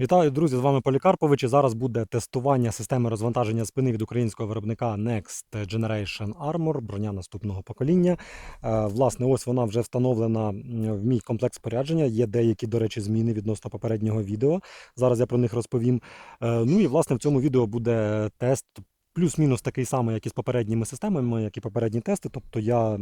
Вітаю, друзі! З вами Полікарпович. І зараз буде тестування системи розвантаження спини від українського виробника Next Generation Armor, броня наступного покоління. Е, Власне, ось вона вже встановлена в мій комплекс спорядження. Є деякі, до речі, зміни відносно попереднього відео. Зараз я про них розповім. Е, Ну і власне в цьому відео буде тест. Плюс-мінус такий самий, як і з попередніми системами, як і попередні тести. Тобто я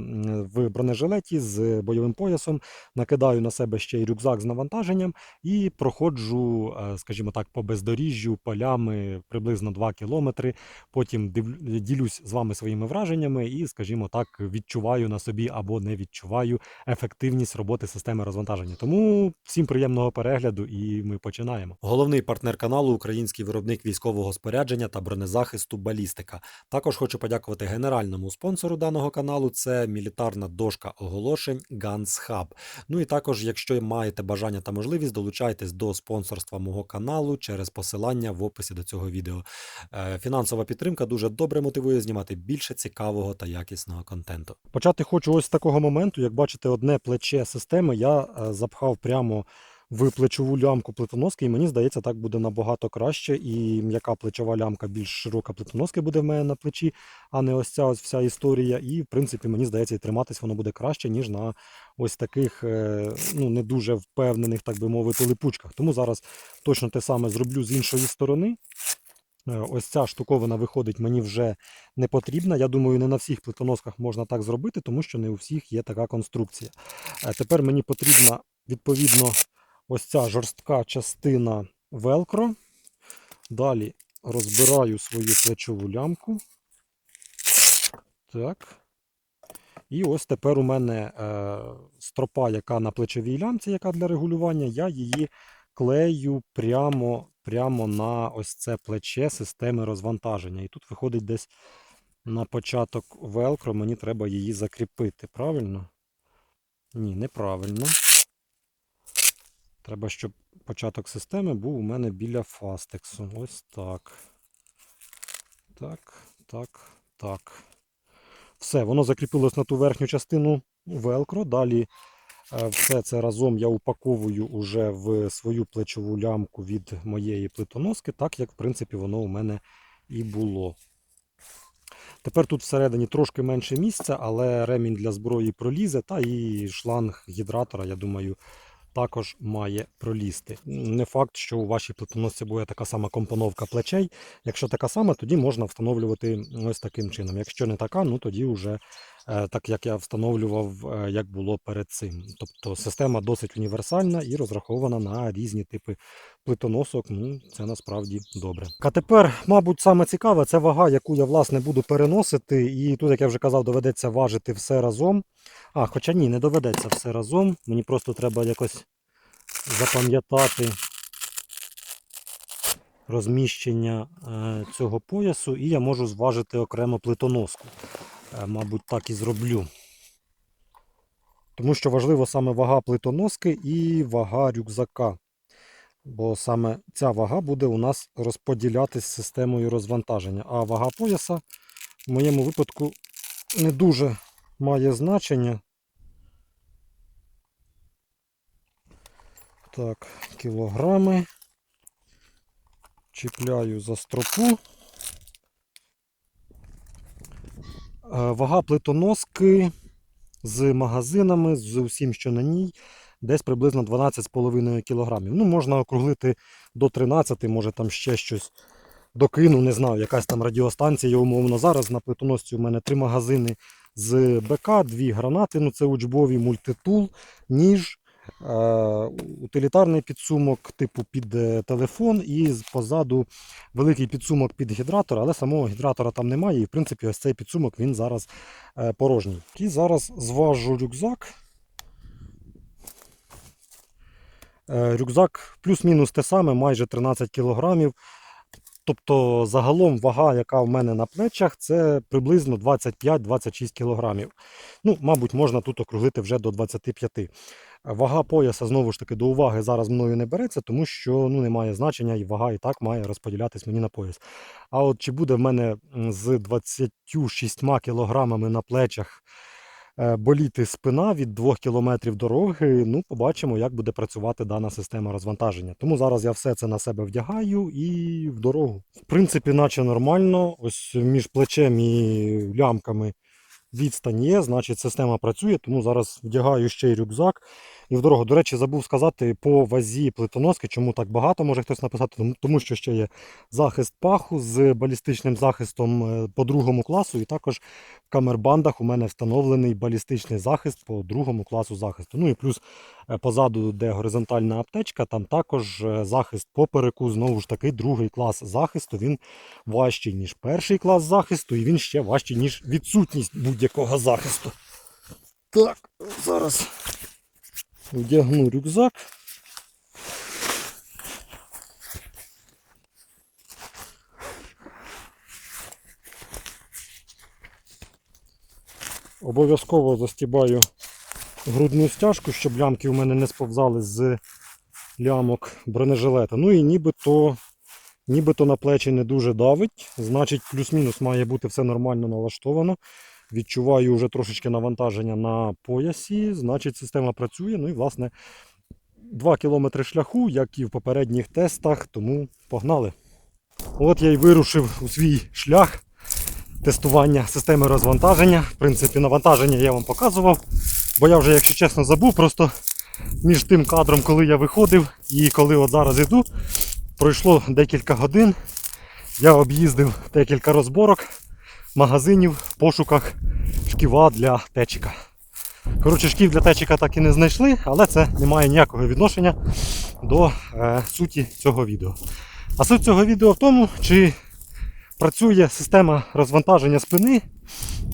в бронежилеті з бойовим поясом накидаю на себе ще й рюкзак з навантаженням і проходжу, е, скажімо так, по бездоріжжю полями приблизно 2 кілометри. Потім ділюсь з вами своїми враженнями і, скажімо так, відчуваю на собі або не відчуваю ефективність роботи системи розвантаження. Тому всім приємного перегляду і ми починаємо. Головний партнер каналу український виробник військового спорядження та бронезахисту Балістика. Також хочу подякувати генеральному спонсору даного каналу. Це мілітарна дошка оголошень Guns Hub. Ну і також, якщо маєте бажання та можливість, долучайтесь до спонсорства мого каналу через посилання в описі до цього відео. Е, Фінансова підтримка дуже добре мотивує знімати більше цікавого та якісного контенту. Почати хочу ось з такого моменту. Як бачите, одне плече системи я е, запхав прямо в плечову лямку плитоноски, і мені здається, так буде набагато краще. І м'яка плечова лямка, більш широка плитоноски буде в мене на плечі, а не ось ця ось вся історія. І, в принципі, мені здається, і триматись воно буде краще, ніж на ось таких е, ну, не дуже впевнених, так би мовити, липучках. Тому зараз точно те саме зроблю з іншої сторони. Е, Ось ця штуковина виходить мені вже не потрібна. Я думаю, не на всіх плитоносках можна так зробити, тому що не у всіх є така конструкція. Е, Тепер мені потрібна відповідно ось ця жорстка частина велкро. Далі розбираю свою плечову лямку. Так. І ось тепер у мене е, стропа, яка на плечовій лямці, яка для регулювання, я її клею прямо, прямо на ось це плече системи розвантаження. І тут виходить десь на початок велкро, мені треба її закріпити. Правильно? Ні, неправильно. Треба, щоб початок системи був у мене біля фастексу. Ось так. Так, так, так. Все, воно закріпилось на ту верхню частину велкро. Далі е, все це разом я упаковую уже в свою плечову лямку від моєї плитоноски, так як в принципі воно у мене і було. Тепер тут всередині трошки менше місця, але ремінь для зброї пролізе, та і шланг гідратора, я думаю, також має пролізти. Не факт, що у вашій плитоносці буде така сама компоновка плечей. Якщо така сама, тоді можна встановлювати ось таким чином. Якщо не така, ну тоді вже так як я встановлював, е, як було перед цим. Тобто система досить універсальна і розрахована на різні типи плитоносок. Ну, це насправді добре. А тепер, мабуть, саме цікаве, це вага, яку я власне буду переносити. І тут, як я вже казав, доведеться важити все разом. А, хоча ні, не доведеться все разом. Мені просто треба якось запам'ятати розміщення е, цього поясу, і я можу зважити окремо плитоноску. Е, мабуть, так і зроблю. Тому що важливо саме вага плитоноски і вага рюкзака. Бо саме ця вага буде у нас розподілятись з системою розвантаження. А вага пояса в моєму випадку не дуже має значення. Так, кілограми. Чіпляю за стропу. Е, Вага плитоноски з магазинами, з усім, що на ній, десь приблизно 12,5 кг. Ну, можна округлити до 13, може там ще щось докину, не знаю, якась там радіостанція, умовно. Зараз на плитоносці у мене три магазини з БК, дві гранати, ну це учбові, мультитул, ніж, е, утилітарний підсумок типу під е, телефон і позаду великий підсумок під гідратор, але самого гідратора там немає. І в принципі ось цей підсумок він зараз е, порожній. І зараз зважу рюкзак. Е, Рюкзак плюс-мінус те саме, майже 13 кілограмів. Тобто загалом вага, яка в мене на плечах, це приблизно 25-26 кілограмів. Ну, мабуть, можна тут округлити вже до 25. Вага пояса, знову ж таки, до уваги зараз мною не береться, тому що ну, немає значення, і вага і так має розподілятись мені на пояс. А от чи буде в мене з 26 кілограмами на плечах боліти спина від 2 кілометрів дороги, ну, побачимо, як буде працювати дана система розвантаження. Тому зараз я все це на себе вдягаю і в дорогу. В принципі, наче нормально. Ось між плечем і лямками відстань є, значить система працює, тому зараз вдягаю ще й рюкзак. І в дорогу, до речі, забув сказати по вазі плитоноски, чому так багато може хтось написати, тому- що ще є захист паху з балістичним захистом е, по другому класу, і також в камербандах у мене встановлений балістичний захист по другому класу захисту. Ну і плюс е, позаду, де горизонтальна аптечка, там також е, захист попереку, знову ж таки, другий клас захисту. Він важчий, ніж перший клас захисту, і він ще важчий, ніж відсутність будь-якого захисту. Так, зараз вдягну рюкзак. Обов'язково застібаю грудну стяжку, щоб лямки у мене не сповзали з лямок бронежилета. Ну і нібито, нібито на плечі не дуже давить. Значить, плюс-мінус має бути все нормально налаштовано. Відчуваю вже трошечки навантаження на поясі, значить система працює. Ну і власне 2 кілометри шляху, як і в попередніх тестах, тому погнали. От я й вирушив у свій шлях тестування системи розвантаження. В принципі, навантаження я вам показував, бо я вже, якщо чесно, забув, просто між тим кадром, коли я виходив і коли от зараз йду, пройшло декілька годин. Я об'їздив декілька розборок, магазинів в пошуках шківа для течика. Коротше, шків для течика так і не знайшли, але це не має ніякого відношення до е, суті цього відео. А суть цього відео в тому, чи працює система розвантаження спини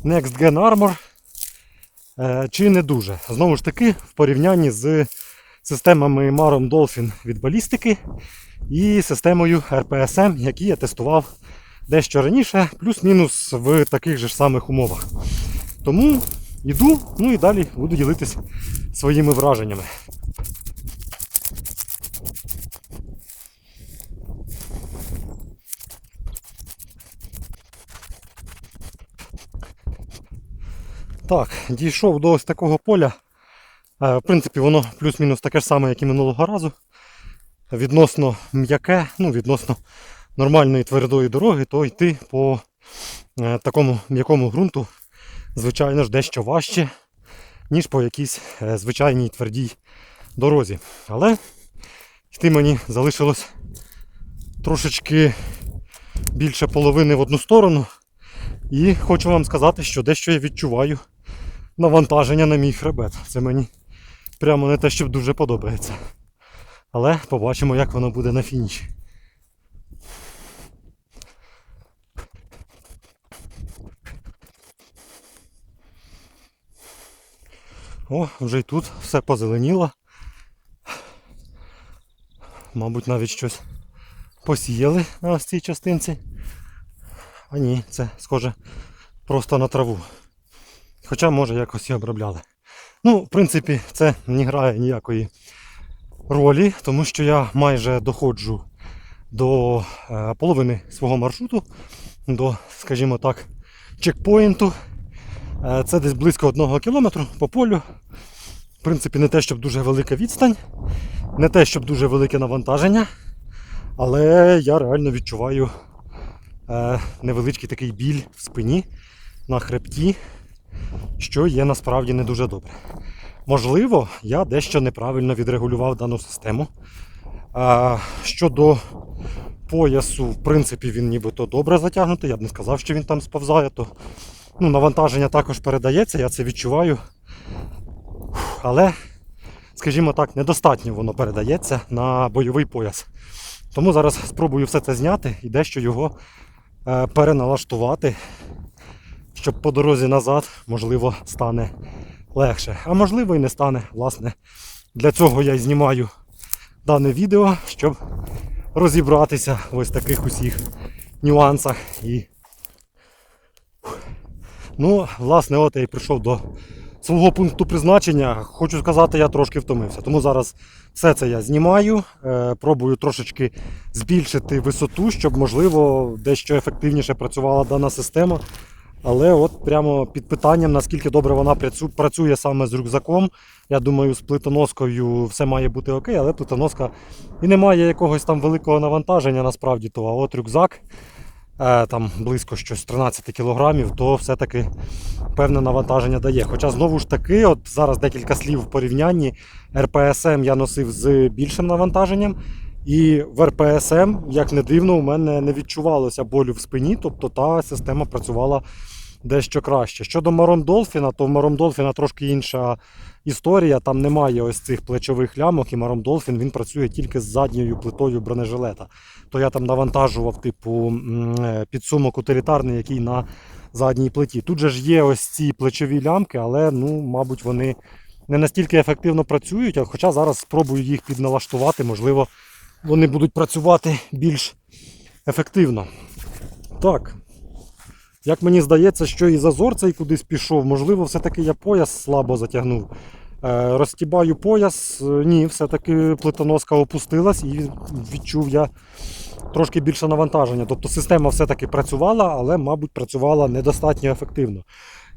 Next Gen Armor е, чи не дуже. Знову ж таки, в порівнянні з системами Marom Dolphin від балістики і системою RPSM, які я тестував дещо раніше, плюс-мінус в таких же ж самих умовах. Тому йду, ну і далі буду ділитись своїми враженнями. Так, дійшов до ось такого поля. Е, В принципі, воно плюс-мінус таке ж саме, як і минулого разу. Відносно м'яке, ну, відносно нормальної твердої дороги, то йти по е, такому м'якому ґрунту, звичайно ж, дещо важче, ніж по якійсь е, звичайній твердій дорозі. Але йти мені залишилось трошечки більше половини в одну сторону. І хочу вам сказати, що дещо я відчуваю навантаження на мій хребет. Це мені прямо не те, що дуже подобається. Але побачимо, як воно буде на фініші. О, вже й тут все позеленіло. Мабуть, навіть щось посіяли на ось цій частинці. А ні, це схоже просто на траву. Хоча, може, якось і обробляли. Ну, в принципі, це не грає ніякої ролі, тому що я майже доходжу до е, половини свого маршруту, до, скажімо так, чекпоінту. Е, це десь близько одного кілометру по полю. В принципі, не те, щоб дуже велика відстань, не те, щоб дуже велике навантаження, але я реально відчуваю е, невеличкий такий біль в спині на хребті, що є насправді не дуже добре. Можливо, я дещо неправильно відрегулював дану систему. Щодо поясу, в принципі, він нібито добре затягнутий. Я б не сказав, що він там сповзає, то ну, навантаження також передається, я це відчуваю. Але, скажімо так, недостатньо воно передається на бойовий пояс. Тому зараз спробую все це зняти і дещо його е, переналаштувати, щоб по дорозі назад, можливо, стане легше. А можливо і не стане. Власне, для цього я й знімаю дане відео, щоб розібратися в ось таких усіх нюансах. І... Ну, власне, от я і прийшов до свого пункту призначення. Хочу сказати, я трошки втомився. Тому зараз все це я знімаю, е, пробую трошечки збільшити висоту, щоб, можливо, дещо ефективніше працювала дана система. Але от прямо під питанням, наскільки добре вона працює саме з рюкзаком. Я думаю, з плитоноскою все має бути окей, але плитоноска і не має якогось там великого навантаження насправді то. А от рюкзак там близько щось 13 кілограмів, то все-таки певне навантаження дає. Хоча знову ж таки, от зараз декілька слів в порівнянні. РПСМ я носив з більшим навантаженням. І в РПСМ, як не дивно, у мене не відчувалося болю в спині, тобто та система працювала дещо краще. Щодо Марон Долфіна, то в Марон Долфіна трошки інша історія. Там немає ось цих плечових лямок, і Марон Долфін він працює тільки з задньою плитою бронежилета. То я там навантажував, типу, е, підсумок утилітарний, який на задній плиті. Тут же ж є ось ці плечові лямки, але ну, мабуть, вони не настільки ефективно працюють, хоча зараз спробую їх підналаштувати, можливо, вони будуть працювати більш ефективно. Так. Як мені здається, що і зазор цей кудись пішов, можливо, все-таки я пояс слабо затягнув. Е, розтібаю пояс, е, ні, все-таки плитоноска опустилась і відчув я трошки більше навантаження. Тобто система все-таки працювала, але, мабуть, працювала недостатньо ефективно.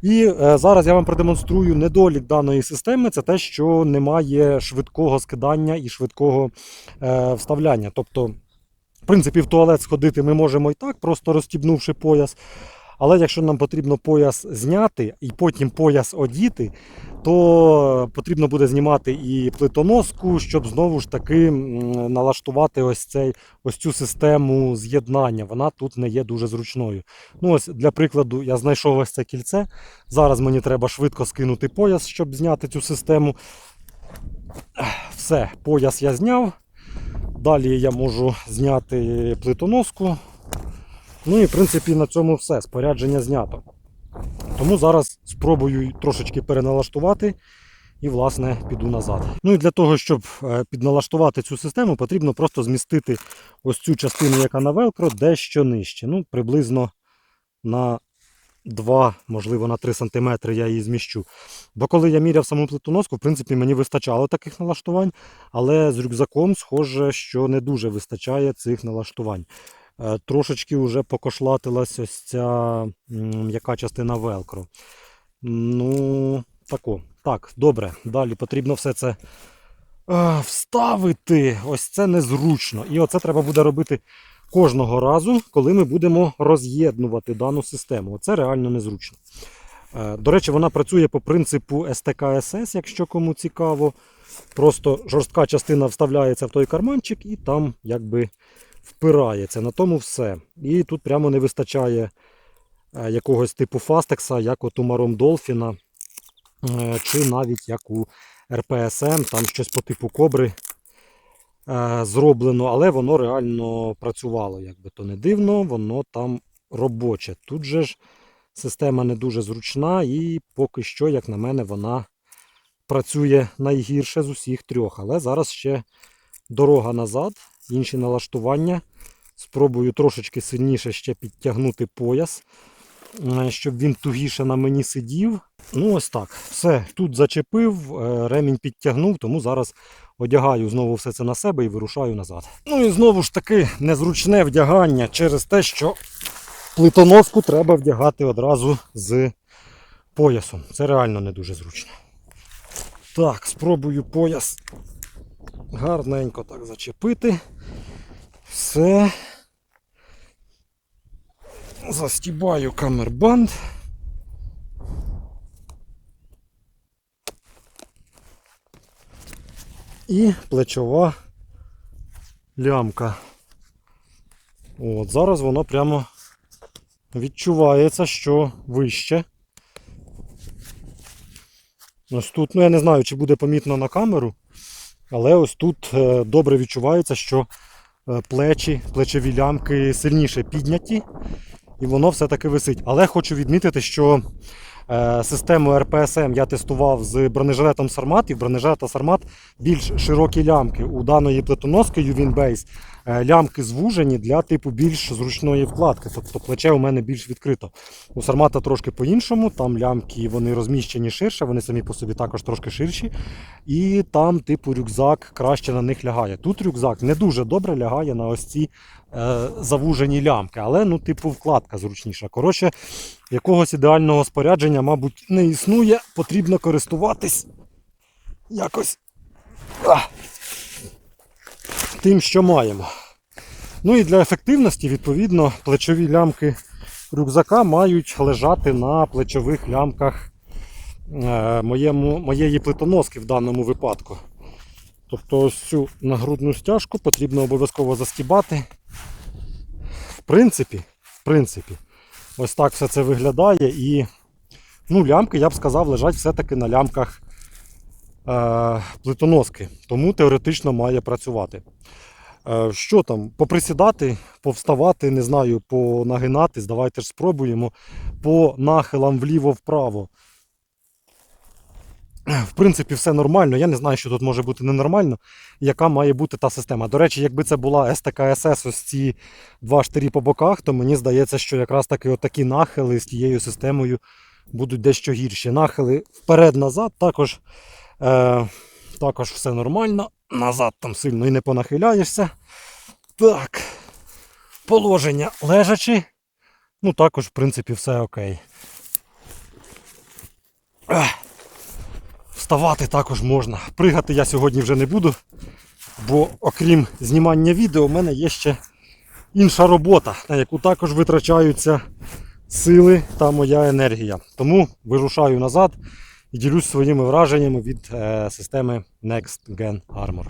І е, зараз я вам продемонструю недолік даної системи це те, що немає швидкого скидання і швидкого вставляння. Тобто, в принципі, в туалет сходити ми можемо і так, просто розстібнувши пояс. Але якщо нам потрібно пояс зняти і потім пояс одіти, то потрібно буде знімати і плитоноску, щоб знову ж таки налаштувати ось, цей, ось цю систему з'єднання. Вона тут не є дуже зручною. Ну ось Для прикладу, я знайшов ось це кільце. Зараз мені треба швидко скинути пояс, щоб зняти цю систему. Все, пояс я зняв. Далі я можу зняти плитоноску. Ну і в принципі на цьому все. Спорядження знято. Тому зараз спробую трошечки переналаштувати і, власне, піду назад. Ну і для того, щоб е, підналаштувати цю систему, потрібно просто змістити ось цю частину, яка на велкро, дещо нижче. Ну, приблизно на 2, можливо, на 3 см я її зміщу. Бо коли я міряв саму плитоноску, в принципі, мені вистачало таких налаштувань, але з рюкзаком, схоже, що не дуже вистачає цих налаштувань. Е, Трошечки вже покошлатилась ось ця м, м'яка частина велкро. Ну, тако. Так, добре. Далі потрібно все це е, вставити. Ось це незручно. І оце треба буде робити кожного разу, коли ми будемо роз'єднувати дану систему. Оце реально незручно. Е, До речі, вона працює по принципу STK-SS, якщо кому цікаво. Просто жорстка частина вставляється в той карманчик і там якби впирається. На тому все. І тут прямо не вистачає е, якогось типу фастекса, як от у Маром Долфіна, е, чи навіть як у РПСМ, там щось по типу кобри е, зроблено, але воно реально працювало. Як би то не дивно, воно там робоче. Тут же ж система не дуже зручна і поки що, як на мене, вона працює найгірше з усіх трьох. Але зараз ще дорога назад, інші налаштування. Спробую трошечки сильніше ще підтягнути пояс, е, щоб він тугіше на мені сидів. Ну, ось так. Все, тут зачепив, е, ремінь підтягнув, тому зараз одягаю знову все це на себе і вирушаю назад. Ну і знову ж таки незручне вдягання через те, що плитоноску треба вдягати одразу з поясом. Це реально не дуже зручно. Так, спробую пояс гарненько так зачепити. Все. Застібаю камербанд. І плечова лямка. От, зараз воно прямо відчувається, що вище. Ось тут, ну я не знаю, чи буде помітно на камеру, але ось тут е, добре відчувається, що плечі, плечові лямки сильніше підняті, і воно все-таки висить. Але хочу відмітити, що е, систему РПСМ я тестував з бронежилетом Сармат, і в бронежилета Сармат більш широкі лямки. У даної плитоноски Ювінбейс Е, Лямки звужені для типу більш зручної вкладки. Тобто плече у мене більш відкрито. У Сармата трошки по-іншому, там лямки вони розміщені ширше, вони самі по собі також трошки ширші. І там, типу, рюкзак краще на них лягає. Тут рюкзак не дуже добре лягає на ось ці е, завужені лямки, але ну, типу, вкладка зручніша. Коротше, якогось ідеального спорядження, мабуть, не існує. Потрібно користуватись якось тим, що маємо. Ну і для ефективності, відповідно, плечові лямки рюкзака мають лежати на плечових лямках е, моєму, моєї плитоноски в даному випадку. Тобто ось цю нагрудну стяжку потрібно обов'язково застібати. В принципі, в принципі, ось так все це виглядає. І ну, лямки, я б сказав, лежать все-таки на лямках плитоноски. Тому теоретично має працювати. Е, Що там, поприсідати, повставати, не знаю, понагинатись, давайте ж спробуємо по нахилам вліво-вправо. В принципі, все нормально. Я не знаю, що тут може бути ненормально, яка має бути та система. До речі, якби це була СТКСС, ось ці два штирі по боках, то мені здається, що якраз таки отакі нахили з тією системою будуть дещо гірші. Нахили вперед-назад також, е, також все нормально. Назад там сильно і не понахиляєшся. Так. Положення лежачі. Ну, також, в принципі, все окей. Ех. Вставати також можна. Пригати я сьогодні вже не буду, бо окрім знімання відео, в мене є ще інша робота, на яку також витрачаються сили та моя енергія. Тому вирушаю назад і ділюсь своїми враженнями від е, системи Next Gen Armor.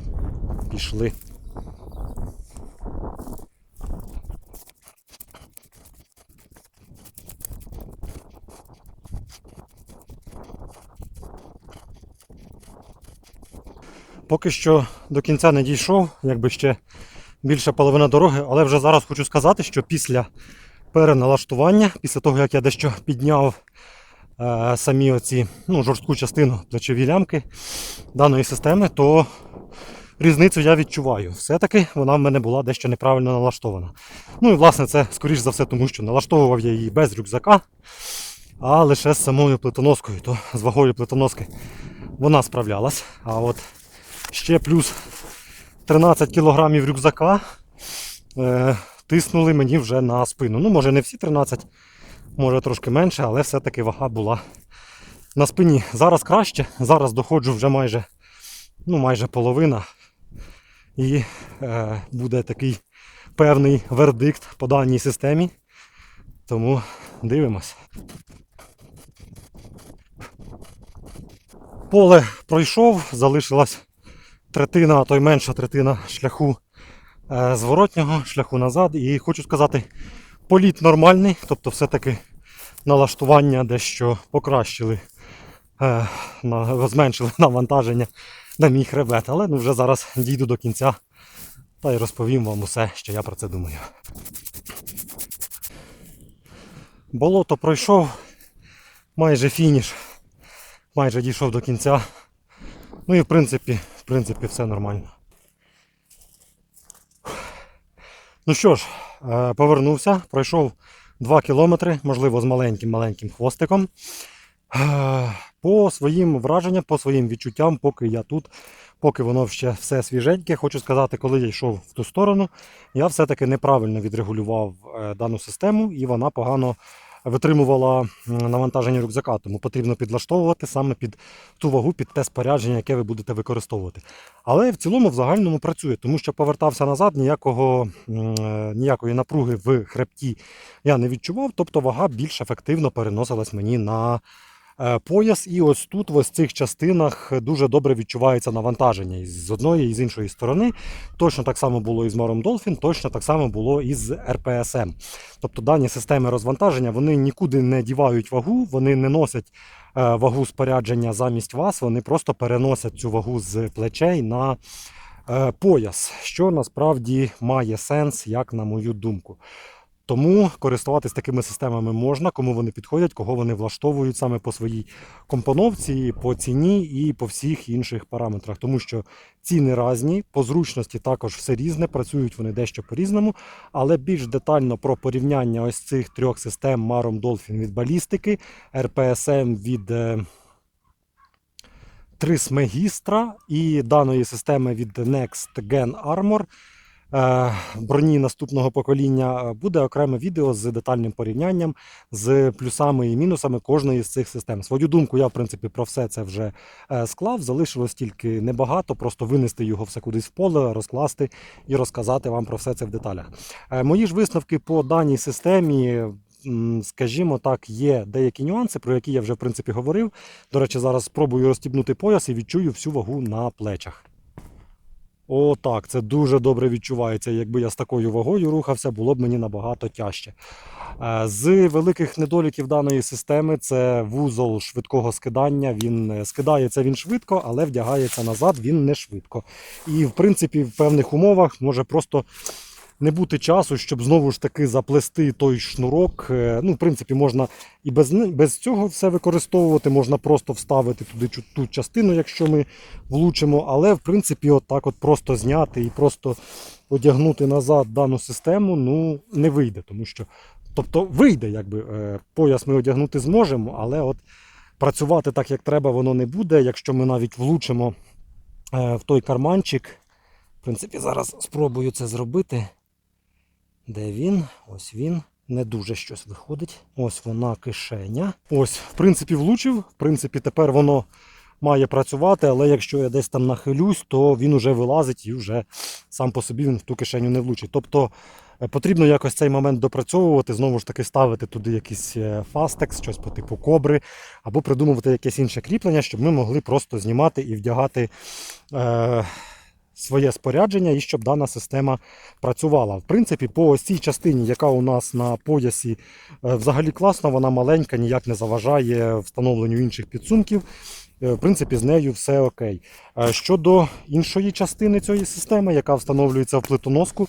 Пішли. Поки що до кінця не дійшов, якби ще більше половина дороги, але вже зараз хочу сказати, що після переналаштування, після того як я дещо підняв самі оці ну, жорстку частину плечові лямки даної системи, то різницю я відчуваю. Все-таки вона в мене була дещо неправильно налаштована. Ну і власне це скоріш за все, тому що налаштовував я її без рюкзака, а лише з самою плитоноскою, то з вагою плитоноски вона справлялась. А от ще плюс 13 кілограмів рюкзака е, тиснули мені вже на спину. Ну, може не всі 13, може трошки менше, але все-таки вага була на спині. Зараз краще, зараз доходжу вже майже, ну, майже половина. І е, буде такий певний вердикт по даній системі. Тому дивимось. Поле пройшов, залишилась третина, а то й менша третина шляху е, зворотнього, шляху назад. І хочу сказати, політ нормальний, тобто все-таки налаштування дещо покращили, е, на, зменшили навантаження на мій хребет. Але ну, вже зараз дійду до кінця та й розповім вам усе, що я про це думаю. Болото пройшов, майже фініш, майже дійшов до кінця. Ну і в принципі, в принципі, все нормально. Ну що ж, повернувся, пройшов 2 кілометри, можливо, з маленьким-маленьким хвостиком. Е, По своїм враженням, по своїм відчуттям, поки я тут, поки воно ще все свіженьке, хочу сказати, коли я йшов в ту сторону, я все-таки неправильно відрегулював е, дану систему і вона погано витримувала навантаження рюкзака, тому потрібно підлаштовувати саме під ту вагу, під те спорядження, яке ви будете використовувати. Але в цілому в загальному працює, тому що повертався назад, ніякого, е, ніякої напруги в хребті я не відчував, тобто вага більш ефективно переносилась мені на пояс. І ось тут, в ось цих частинах, дуже добре відчувається навантаження з одної і з іншої сторони. Точно так само було і з Мором Dolphin, точно так само було і з РПСМ. Тобто дані системи розвантаження вони нікуди не дівають вагу, вони не носять е, вагу спорядження замість вас, вони просто переносять цю вагу з плечей на е, пояс, що насправді має сенс, як на мою думку. Тому користуватись такими системами можна, кому вони підходять, кого вони влаштовують саме по своїй компоновці, по ціні і по всіх інших параметрах. Тому що ціни різні, по зручності також все різне, працюють вони дещо по-різному. Але більш детально про порівняння ось цих трьох систем Marom Dolphin від балістики, RPSM від е, Tris і даної системи від Next Gen Armor броні наступного покоління е, буде окреме відео з детальним порівнянням з плюсами і мінусами кожної з цих систем. Свою думку я, в принципі, про все це вже е, склав. Залишилось тільки небагато, просто винести його все кудись в поле, розкласти і розказати вам про все це в деталях. Е, Мої ж висновки по даній системі. Скажімо так, є деякі нюанси, про які я вже в принципі говорив. До речі, зараз спробую розстібнути пояс і відчую всю вагу на плечах. О, так, це дуже добре відчувається. Якби я з такою вагою рухався, було б мені набагато тяжче. Е, З великих недоліків даної системи це вузол швидкого скидання. Він е, скидається він швидко, але вдягається назад він не швидко. І в принципі, в певних умовах може просто не бути часу, щоб знову ж таки заплести той шнурок. Е, Ну, в принципі, можна і без, без цього все використовувати, можна просто вставити туди ту частину, якщо ми влучимо. Але в принципі, от так от просто зняти і просто одягнути назад дану систему ну, не вийде. Тому що, тобто вийде, якби е, пояс ми одягнути зможемо, але от працювати так, як треба, воно не буде. Якщо ми навіть влучимо е, в той карманчик. В принципі, зараз спробую це зробити. Де він? Ось він. Не дуже щось виходить. Ось вона кишеня. Ось, в принципі, влучив. В принципі, тепер воно має працювати, але якщо я десь там нахилюсь, то він уже вилазить і вже сам по собі він в ту кишеню не влучить. Тобто е, потрібно якось цей момент допрацьовувати, знову ж таки ставити туди якийсь е, фастекс, щось по типу кобри, або придумувати якесь інше кріплення, щоб ми могли просто знімати і вдягати. Е- Своє спорядження і щоб дана система працювала. В принципі, по цій частині, яка у нас на поясі, е, взагалі класна, вона маленька, ніяк не заважає встановленню інших підсумків. Е, В принципі, з нею все окей. Е, Щодо іншої частини цієї системи, яка встановлюється в плитоноску,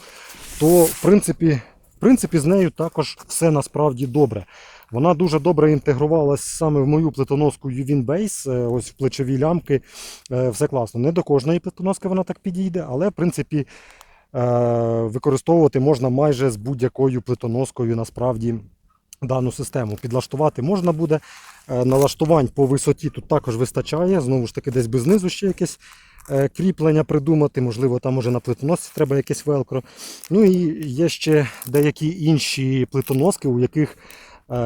то в принципі, в принципі з нею також все насправді добре. Вона дуже добре інтегрувалась саме в мою плитоноску Uvin Base, е, ось в плечові лямки. Е, Все класно. Не до кожної плитоноски вона так підійде, але в принципі е, використовувати можна майже з будь-якою плитоноскою насправді дану систему. Підлаштувати можна буде. Налаштувань по висоті тут також вистачає. Знову ж таки, десь би знизу ще якесь кріплення придумати. Можливо, там може на плитоносці треба якесь велкро. Ну і є ще деякі інші плитоноски, у яких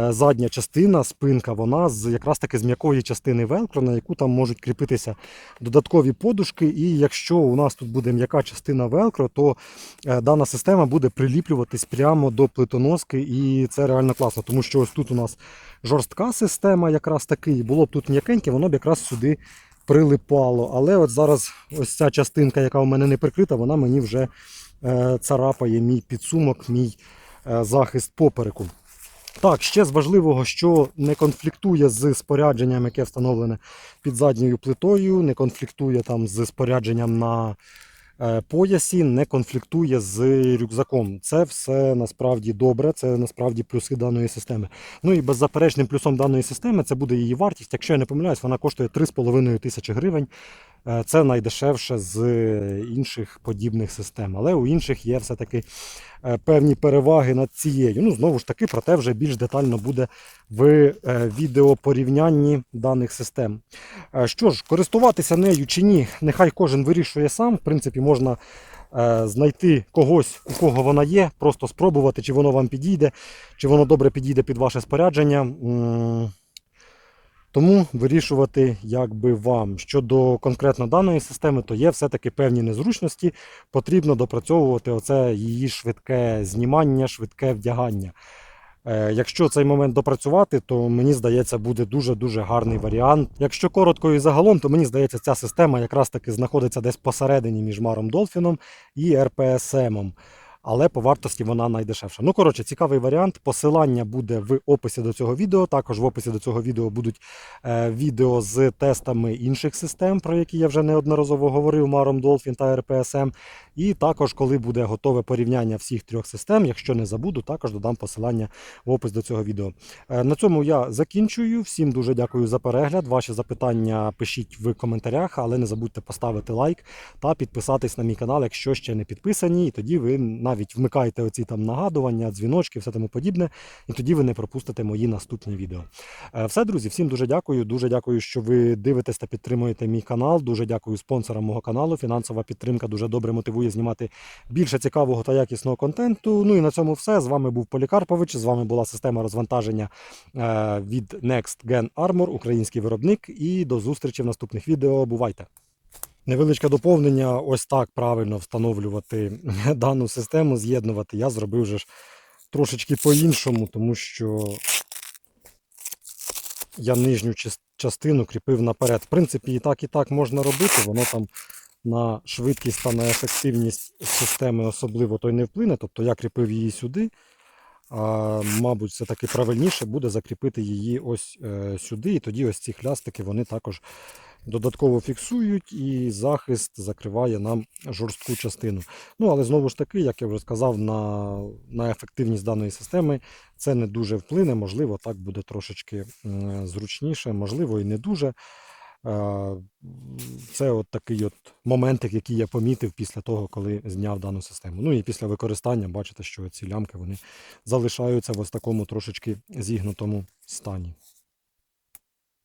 задня частина, спинка, вона з якраз таки з м'якої частини велкро, на яку там можуть кріпитися додаткові подушки. І якщо у нас тут буде м'яка частина велкро, то е, дана система буде приліплюватись прямо до плитоноски, і це реально класно, тому що ось тут у нас жорстка система, якраз таки, і було б тут м'якеньке, воно б якраз сюди прилипало. Але от зараз ось ця частинка, яка у мене не прикрита, вона мені вже е, царапає мій підсумок, мій е, захист попереку. Так, ще з важливого, що не конфліктує з спорядженням, яке встановлене під задньою плитою, не конфліктує там з спорядженням на е, поясі, не конфліктує з рюкзаком. Це все насправді добре, це насправді плюси даної системи. Ну і беззаперечним плюсом даної системи це буде її вартість. Якщо я не помиляюсь, вона коштує 3,5 тисячі гривень. Е, Це найдешевше з інших подібних систем. Але у інших є все-таки е, певні переваги над цією. Ну, знову ж таки, проте вже більш детально буде в е, відеопорівнянні даних систем. Е, Що ж, користуватися нею чи ні, нехай кожен вирішує сам. В принципі, можна е, знайти когось, у кого вона є, просто спробувати, чи воно вам підійде, чи воно добре підійде під ваше спорядження. Тому вирішувати, як би вам. Щодо конкретно даної системи, то є все-таки певні незручності. Потрібно допрацьовувати оце її швидке знімання, швидке вдягання. Е, Якщо цей момент допрацювати, то мені здається, буде дуже-дуже гарний варіант. Якщо коротко і загалом, то мені здається, ця система якраз таки знаходиться десь посередині між Маром Долфіном і РПСМом. Але по вартості вона найдешевша. Ну, коротше, цікавий варіант. Посилання буде в описі до цього відео. Також в описі до цього відео будуть е, відео з тестами інших систем, про які я вже неодноразово говорив, Marom Dolphin та RPSM. І також, коли буде готове порівняння всіх трьох систем, якщо не забуду, також додам посилання в опис до цього відео. Е, На цьому я закінчую. Всім дуже дякую за перегляд. Ваші запитання пишіть в коментарях, але не забудьте поставити лайк та підписатись на мій канал, якщо ще не підписані. І тоді ви навіть вмикаєте оці там нагадування, дзвіночки, все тому подібне. І тоді ви не пропустите мої наступні відео. Е, Все, друзі, всім дуже дякую. Дуже дякую, що ви дивитесь та підтримуєте мій канал. Дуже дякую спонсорам мого каналу. Фінансова підтримка дуже добре мотивує знімати більше цікавого та якісного контенту. Ну і на цьому все. З вами був Полікарпович. З вами була система розвантаження е, від Next Gen Armor, український виробник. І до зустрічі в наступних відео. Бувайте! Невеличке доповнення, ось так правильно встановлювати дану систему, з'єднувати. Я зробив вже ж трошечки по-іншому, тому що я нижню частину кріпив наперед. В принципі, і так, і так можна робити, воно там на швидкість та на ефективність системи особливо той не вплине. Тобто я кріпив її сюди. А, мабуть, все-таки правильніше буде закріпити її ось е, сюди, і тоді ось ці хлястики вони також додатково фіксують, і захист закриває нам жорстку частину. Ну, але знову ж таки, як я вже сказав, на, на ефективність даної системи це не дуже вплине. Можливо, так буде трошечки зручніше, можливо, і не дуже. Е, Це от такий от моментик, який я помітив після того, коли зняв дану систему. Ну і після використання бачите, що ці лямки вони залишаються в ось такому трошечки зігнутому стані.